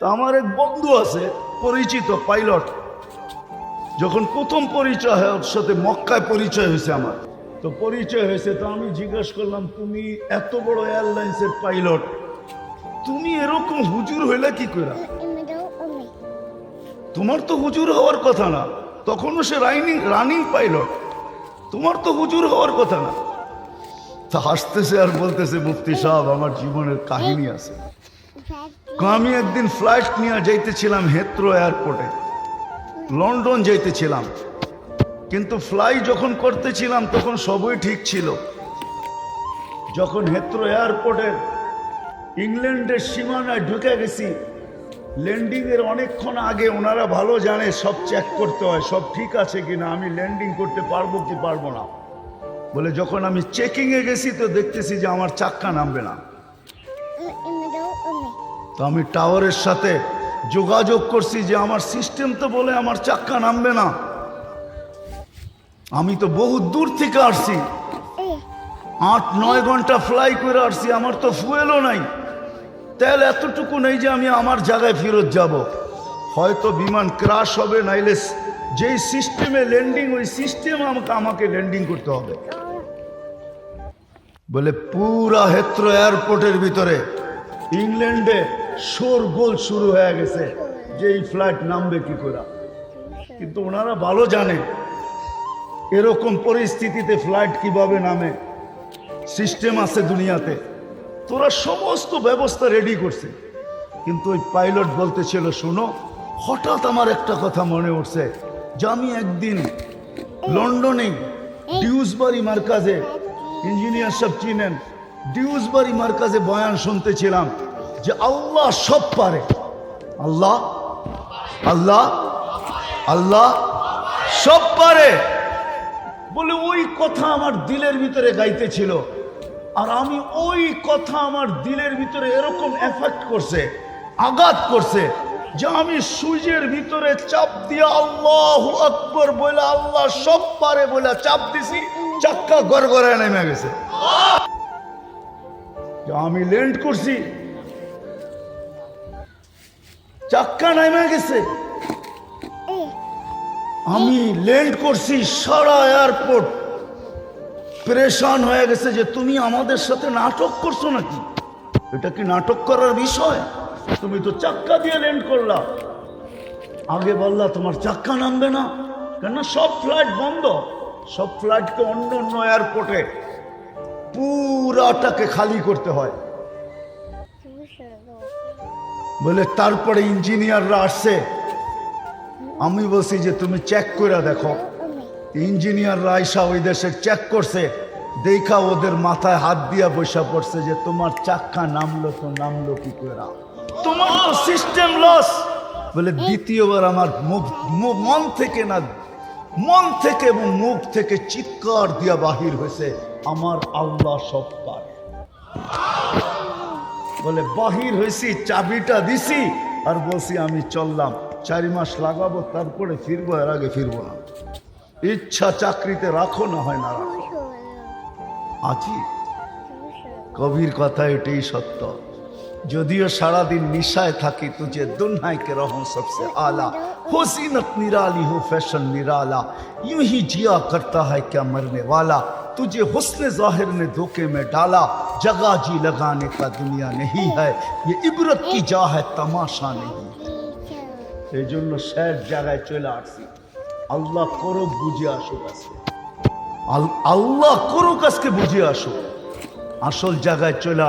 তা আমার এক বন্ধু আছে, পরিচিত পাইলট যখন প্রথম পরিচয় হয়, ওর সাথে মক্কায় পরিচয় হয়েছে আমার। তো পরিচয় হয়েছে, তো আমি জিজ্ঞেস করলাম, তুমি এত বড় এয়ারলাইন্সের পাইলট তুমি এরকম হুজুর হইলে কি করে তোমার তো হুজুর হওয়ার কথা না, তখনও সে রানিং রানিং পাইলট তোমার তো হুজুর হওয়ার কথা না। তা হাসতেছে আর বলতেছে, মুফতি সাহেব, আমার জীবনের কাহিনী আছে। আমি একদিন ফ্লাইট নিয়ে যাইতেছিলাম হেত্রো এয়ারপোর্টে লন্ডন যাইতেছিলাম। কিন্তু ফ্লাই যখন করতেছিলাম, তখন সবই ঠিক ছিল। যখন হেত্রো এয়ারপোর্টের ইংল্যান্ডের সীমানায় ঢুকে গেছি ল্যান্ডিংয়ের অনেকক্ষণ আগে ওনারা ভালো জানে, সব চেক করতে হয়, সব ঠিক আছে কিনা, আমি ল্যান্ডিং করতে পারব কি পারব না। বলে যখন আমি চেকিংয়ে গেছি, তো দেখতেছি যে আমার চাক্কা নামবে না। তো আমি টাওয়ারের সাথে যোগাযোগ করছি যে আমার সিস্টেম তো বলে আমার চাক্কা নামবে না। আমি তো বহু দূর থেকে আসছি। আট, নয় ঘণ্টা ফ্লাই করে আসছি, আমার তো ফুয়েলও নাই। তেল এতটুকু নেই যে আমি আমার জায়গায় ফেরত যাব। হয়তো বিমান ক্রাশ হবে, নাইলে যেই সিস্টেমে ল্যান্ডিং ওই সিস্টেম আমাকে আমাকে ল্যান্ডিং করতে হবে। বলে পুরা হেত্র এয়ারপোর্টের ভিতরে ইংল্যান্ডে শোর গোল শুরু হয়ে গেছে যে এই ফ্লাইট নামবে কি করে? কিন্তু ওনারা ভালো জানে, এরকম পরিস্থিতিতে ফ্লাইট কীভাবে নামে সিস্টেম আছে দুনিয়াতে। তোরা সমস্ত ব্যবস্থা রেডি করছে। কিন্তু ওই পাইলট বলতেছিল, শোনো, হঠাৎ আমার একটা কথা মনে উঠছে। যে আমি একদিন লন্ডনে ডিউসবারি মার্কাজে ইঞ্জিনিয়ার সব চিনেন, ডিউসবারি মার্কাজে বয়ান শুনতেছিলাম যে আল্লাহ সব পারে। আল্লাহ আল্লাহ আল্লাহ সব পারে। বলে ওই কথা আমার দিলের ভিতরে গাইতেছিল। আর আমি ওই কথা আমার দিলের ভিতরে এরকম এফেক্ট করছে, আঘাত করছে যে আমি সূর্যের ভিতরে চাপ দিয়ে আল্লাহ আকবর বলে আল্লাহ সব পারে বলে চাপ দিছি, চাক্কা গড়গড়ায় নেমে গেছে। আমি ল্যান্ড করছি চাক্কা নেমে গেছে। আমি ল্যান্ড করছি সারা এয়ারপোর্ট। প্রেশান হয়ে গেছে যে তুমি আমাদের সাথে নাটক করছ নাকি? এটা কি নাটক করার বিষয়? তুমি তো চাক্কা দিয়ে ল্যান্ড করলা। আগে বললা তোমার চাক্কা নামবে না কেন সব ফ্লাইট বন্ধ। সব ফ্লাইটকে অন্য অন্য এয়ারপোর্টে। পুরাটাকে খালি করতে হয়। বলে, তারপরে ইঞ্জিনিয়াররা আসছে। আমি বলছি যে, তুমি চেক করে দেখো। ইঞ্জিনিয়াররা আইসা ওই দেশে চেক করছে। দেখা ওদের মাথায় হাত দিয়া বসা পড়ছে যে, তোমার চাক্কা নামলো তো নামলো কি করে? তোমার তো সিস্টেম লস বলে, দ্বিতীয়বার আমার মুখ মন থেকে না, মন থেকে এবং মুখ থেকে চিৎকার দিয়া বাহির হয়েছে। আমার আল্লাহ সব পারে বলে, বাহির হয়েছি চাবিটা দিছি। আর বলছি, আমি চললাম, চারি মাস লাগাবো, তারপরে ফিরবো, এর আগে ফিরবো না। ইচ্ছা চাকরিতে রাখো না হয় না রাখো। আছি। কবির কথা এটাই সত্য। যদিও সারাদিন নিশায় থাকি তুঝে দুনহাইকে রহ সবসে আলা। হোসিনত নিরালি হো fashion Nirala. You he Zia করতা হয় ক্যা মরনে ওয়ালা। तुझे हुस्न जाहिर ने धोखे में डाला जगह जी लगाने का दुनिया नहीं है ये इबरत की जा है तमाशा नहीं এই জন্য শেষ জায়গায় চলে আসছি আল্লাহ করুক বুঝে আসুক আজকে আল- আল্লাহ করুক আজকে বুঝে আসুক আসল জায়গায় চলে